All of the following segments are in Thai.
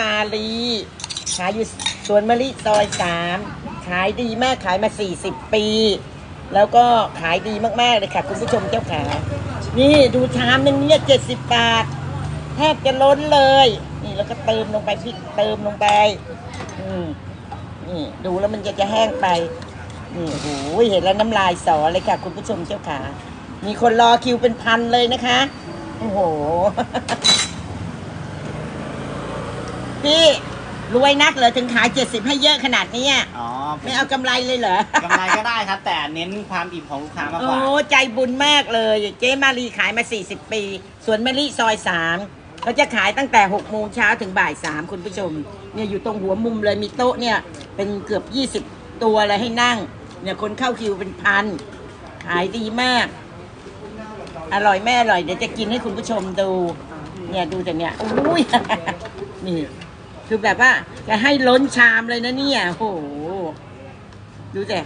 มาลีขายอยู่สวนมะลิซอยสามขายดีมากขายมา40ปี แล้วก็ขายดีมากๆเลยค่ะ คุณผู้ชมเจ้าขานี่ดูชามนึงเนี่ยเจ็ดสิบบาทแทบจะล้นเลย นี่แล้วก็เติมลงไปพริกเติมลงไป อืมนี่ดูแล้วมันจะจะแห้งไปนี่โอ้โหเห็นแล้วน้ำลายสอเลยค่ะ คุณผู้ชมเจ้าขามีคนรอคิวเป็นพันเลยนะคะโอ้โห พี่รวยนักเหรอถึงขายเจ็ดสิบให้เยอะขนาดเนี้ยอ๋อไม่เอากำไรเลยเหรอกำไรก็ได้ครับ แต่เน้นความอิ่มของลูกค้ามากกโอ้ว่า ใจบุญมากเลย เจ๊มารีขายมา 40 ปี สวนมะลิซอย3เขาจะขายตั้งแต่6โมงเช้าถึงบ่าย3คุณผู้ชม เนี่ยอยู่ตรงหัวมุมเลยมีโต๊ะเนี่ย เป็นเกือบ 20 ตัวเลยให้นั่ง เนี่ยคนเข้าคิวเป็นพัน ขายดีมาก อร่อยแม่อร่อยเดี๋ยวจะกินให้คุณผู้ชมดู เนี่ยดูแต่เนี่ยอุ้ย นี่ คือแบบว่าจะให้ล้นชามเลยนะเนี่ยโห ดูแต่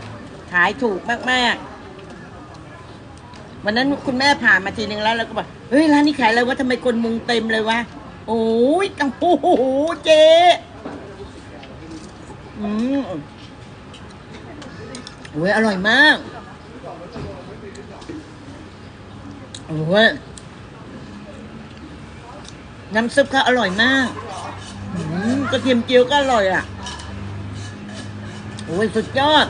ขายถูกมากๆ วันนั้นคุณแม่ผ่านมาทีนึงแล้วแล้วก็บอกเฮ้ยร้านนี้ขายอะไรวะทำไมคนมุงเต็มเลยวะโอ้ยโอ้โหเจ๊อืมโอ้ยอร่อยมากโอ้ยน้ำซุปเขาอร่อยมาก กระเทียมเจียวก็อร่อยอะ โอ้ยสุดยอด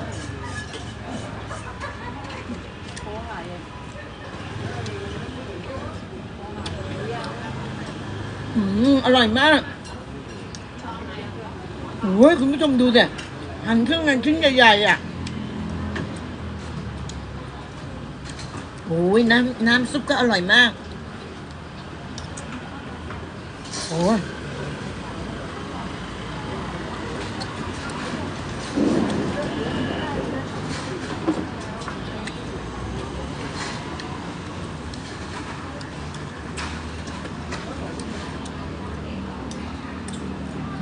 อืมอร่อยมากโอ้ยคุณผู้ชมดูสิหั่นเครื่องกันชิ้นใหญ่ๆอะโอ้ยน้ำน้ำซุปก็อร่อยมาก โอ้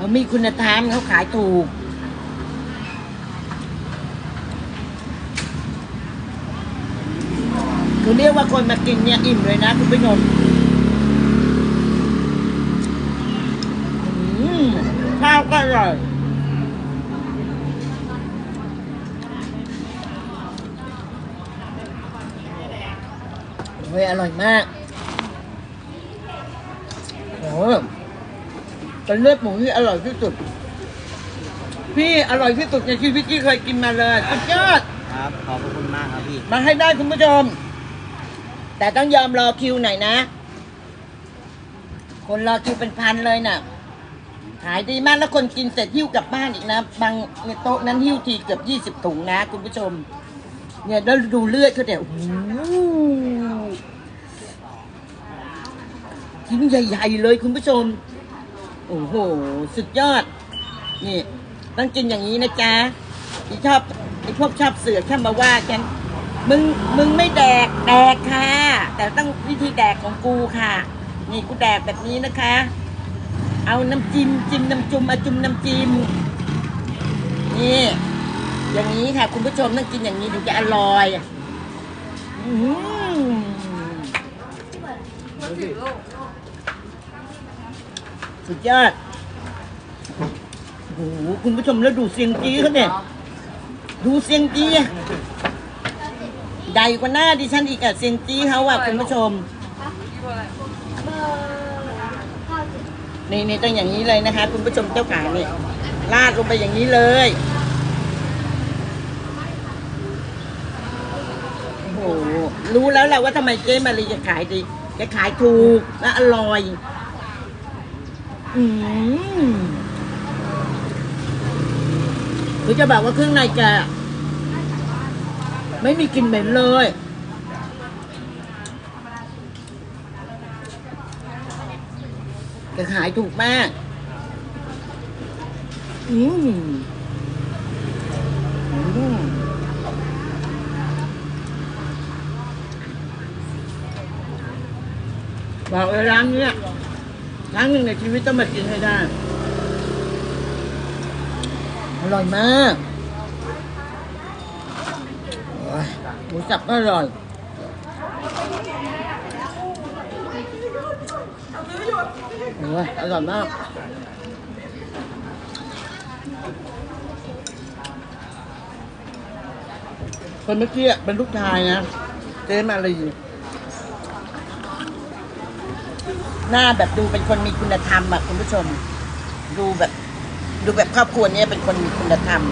เขามีคุณธรรมเขาขายถูก คือเรียกว่าคนมากินเนี่ยอิ่มเลยนะคุณผู้ชมข้าวก็อร่อยเฮ้ยอร่อยมากโอ้ เป็นเลือดหมูที่อร่อยที่สุด พี่อร่อยที่สุดในชีวิตที่เคยกินมาเลยสุดยอด ครับขอบพระคุณมากครับพี่มาให้ได้คุณผู้ชม แต่ต้องยอมรอคิวหน่อยนะ คนรอคิวเป็นพันเลยน่ะ ขายดีมากแล้วคนกินเสร็จหิ้วกลับบ้านอีกนะ บางในโต๊ะนั้นหิ้วทีเกือบยี่สิบถุงนะ คุณผู้ชม เนี่ยแล้วดูเลือดเขาเดี๋ยวโอ้โหชิ้นใหญ่ ๆ เลยคุณผู้ชม โอ้โห สุดยอด นี่ต้องกินอย่างนี้นะจ๊ะที่ชอบไอพวกชอบเสือกชอบมาว่าฉัน มึง มึงไม่แดก แดกค่ะ แต่ต้องวิธีแดกของกูค่ะ นี่กูแดกแบบนี้นะคะ เอาน้ำจิ้มจิ้มน้ำจุ่มมาจุ่มน้ำจิ้ม นี่ อย่างนี้ค่ะ คุณผู้ชมต้องกินอย่างนี้ถึงจะอร่อย อื้อหือ สุดยอดโอ้โหคุณผู้ชมแล้วดูเสียงจีเขาเนี่ย ดูเสียงจีใหญ่กว่าหน้าดิฉันอีกอะเสียงจีเขาอะคุณผู้ชมนี่นี่ต้องอย่างนี้เลยนะคะ คุณผู้ชมเจ้าขาเนี่ยลาดลงไปอย่างนี้เลยโอ้โหรู้แล้วแหละว่าทำไมเจ๊มารีจะขายดีจะขายถูกและอร่อย อืมหรือจะบอกว่าเครื่องในแกไม่มีกลิ่นเหม็นเลย แกขายถูกมาก อืมอืมบอกเลยร้านเนี้ย ครั้งหนึ่งในชีวิตต้องมากินให้ได้ อร่อยมากหมูสับก็อร่อย โอ้ยอร่อยมาก คนเมื่อกี้เป็นลูกชายนะ เจ๊มาลี หน้าแบบดูเป็นคนมีคุณธรรมอะคุณผู้ชม ดูแบบ ดูแบบครอบครัวเนี้ยเป็นคนมีคุณธรรม